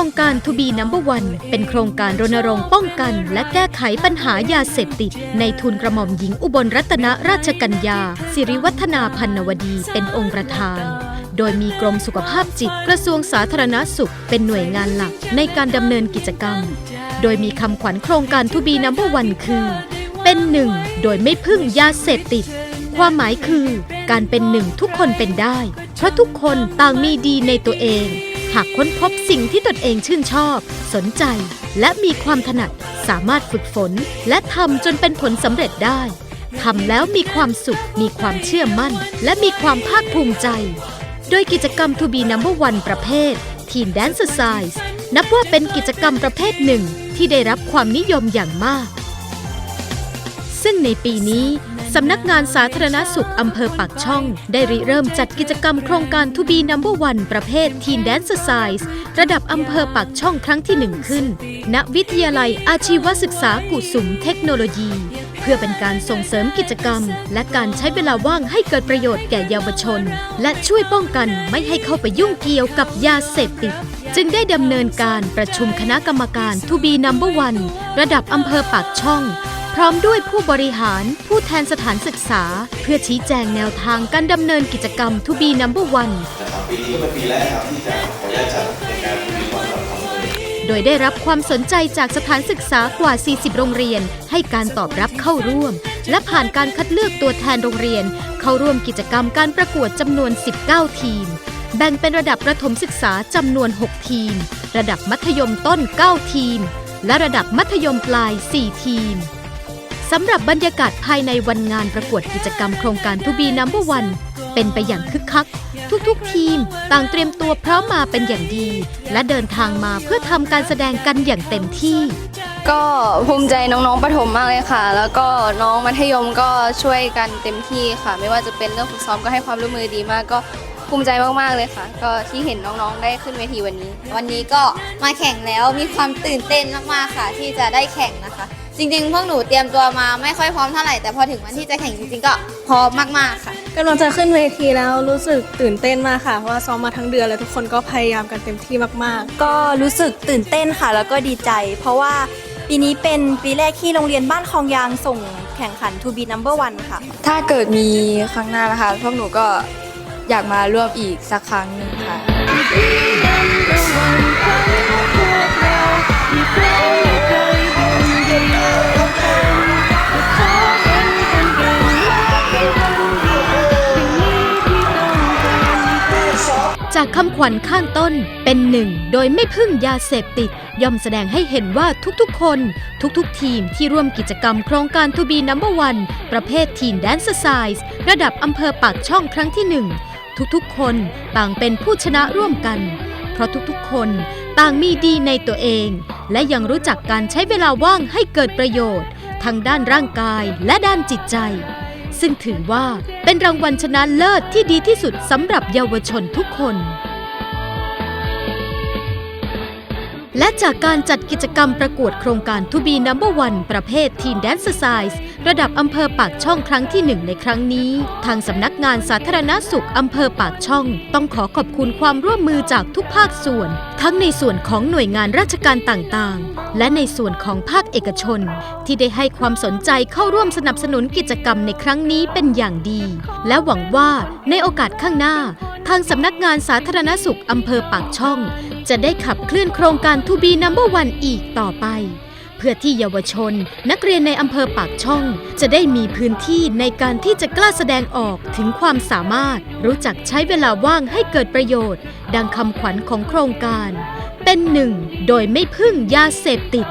Number One เป็นโครงการรณรงค์ป้องกัน และแก้ไขปัญหายาเสพติด ในทุนกระหม่อมหญิงอุบลรัตนราชกัญญา สิริวัฒนาพันนวดีเป็นองค์ประธาน โดยมีกรมสุขภาพจิตกระทรวงสาธารณสุข เป็นหน่วยงานหลักในการดำเนินกิจกรรม โดยมีคำขวัญโครงการทูบีนัมเบอร์วันคือ เป็นหนึ่งโดยไม่พึ่งยาเสพติด ความหมายคือ การเป็นหนึ่งทุกคนเป็นได้ เพราะทุกคนต่างมีดีในตัวเอง หากค้นพบสิ่งที่ตนเองชื่นชอบ สนใจ และมีความถนัดสามารถฝึกฝน และทำจนเป็นผลสำเร็จได้ทำแล้วมีความสุข มีความเชื่อมั่น และมีความภาคภูมิใจ โดยกิจกรรม To be number one ประเภท Teen Dance Size นับว่าเป็นกิจกรรมประเภทหนึ่งที่ได้รับความนิยมอย่างมาก ซึ่งในปีนี้ สำนักงานสาธารณสุขอำเภอปากช่อง ได้ริเริ่มจัดกิจกรรมโครงการ To be number one ประเภท Teen Dance Size ระดับอำเภอปากช่องครั้งที่หนึ่งขึ้น ณ วิทยาลัยอาชีวศึกษากุสุมเทคโนโลยี เพื่อเป็นการส่งเสริมกิจกรรม และการใช้เวลาว่างให้เกิดประโยชน์แก่เยาวชน และช่วยป้องกันไม่ให้เข้าไปยุ่งเกี่ยวกับยาเสพติดจึงได้ดำเนินการประชุมคณะกรรมการ To be number one ระดับอำเภอปากช่อง พร้อมด้วยผู้บริหารผู้แทนสถานศึกษา เพื่อชี้แจงแนวทางการดำเนินกิจกรรม To be number one นะครับปีนี้ก็เป็นปีแรกครับที่จะขออนุญาตจัดในการมีวันเราทำเลยโดยได้รับความสนใจจากสถานศึกษากว่า 40 โรงเรียน ให้การตอบรับเข้าร่วม และผ่านการคัดเลือกตัวแทนโรงเรียน เข้าร่วมกิจกรรมการประกวดจำนวน 19 ทีม แบ่งเป็นระดับประถมศึกษาจำนวน 6 ทีม ระดับมัธยมต้น 9 ทีม และระดับมัธยมปลาย 4 ทีม สำหรับบรรยากาศภายในวันงานประกวดกิจกรรมโครงการทูบีนัมเบอร์วันเป็นไปอย่างคึกคัก ทุกๆทีมต่างเตรียมตัวพร้อมมาเป็นอย่างดี และเดินทางมาเพื่อทำการแสดงกันอย่างเต็มที่ ก็ภูมิใจน้องๆประถมมากเลยค่ะ แล้วก็น้องมัธยมก็ช่วยกันเต็มที่ค่ะ ไม่ว่าจะเป็นเรื่องฝึกซ้อมก็ให้ความร่วมมือดีมากก็ภูมิใจมากๆเลยค่ะ ก็ที่เห็นน้องๆได้ขึ้นเวทีวันนี้ วันนี้ก็มาแข่งแล้วมีความตื่นเต้นมากๆค่ะ ที่จะได้แข่งนะคะ จริงๆ พวกหนูเตรียมตัวมาไม่ค่อยพร้อมเท่าไหร่แต่พอถึงวันที่จะแข่งจริงๆ ก็พร้อมมากๆค่ะ กำลังจะขึ้นเวทีแล้วรู้สึกตื่นเต้นมากค่ะ เพราะว่าซ้อมมาทั้งเดือนแล้วทุกคนก็พยายามกันเต็มที่มากๆก็รู้สึกตื่นเต้นค่ะ แล้วก็ดีใจ เพราะว่าปีนี้เป็นปีแรกที่โรงเรียนบ้านคลองยางส่งแข่งขัน To be number one ค่ะ ถ้าเกิดมีครั้งหน้านะคะ พวกหนูก็อยากมาร่วมอีกสักครั้งหนึ่งค่ะ จากคำขวัญข้างต้นเป็นหนึ่งโดยไม่พึ่งยาเสพติด ย่อมแสดงให้เห็นว่าทุกๆคน ทุกๆ ทีมที่ร่วมกิจกรรมโครงการ To be number one ประเภท Teen Dance Size ระดับอำเภอปากช่องครั้งที่หนึ่งทุกๆ คนต่างเป็นผู้ชนะร่วมกัน เพราะทุกๆ คนต่างมีดีในตัวเอง และยังรู้จักการใช้เวลาว่างให้เกิดประโยชน์ ทั้งด้านร่างกายและด้านจิตใจ ซึ่งถือว่าเป็นรางวัลชนะเลิศที่ดีที่สุดสำหรับเยาวชนทุกคน และจากการจัดกิจกรรมประกวดโครงการ To be number one ประเภท Teen Dance Size ระดับอำเภอปากช่องครั้งที่หนึ่งในครั้งนี้ ทางสำนักงานสาธารณสุขอำเภอปากช่อง ต้องขอขอบคุณความร่วมมือจากทุกภาคส่วน ทั้งในส่วนของหน่วยงานราชการต่างๆ และในส่วนของภาคเอกชน ที่ได้ให้ความสนใจเข้าร่วมสนับสนุนกิจกรรมในครั้งนี้เป็นอย่างดี และหวังว่าในโอกาสข้างหน้า ทางสำนักงานสาธารณสุขอำเภอปากช่อง จะได้ขับเคลื่อนโครงการ To be number one อีกต่อไป เพื่อที่เยาวชน นักเรียนในอำเภอปากช่อง จะได้มีพื้นที่ในการที่จะกล้าแสดงออกถึงความสามารถ รู้จักใช้เวลาว่างให้เกิดประโยชน์ ดังคำขวัญของโครงการ เป็นหนึ่งโดยไม่พึ่งยาเสพติด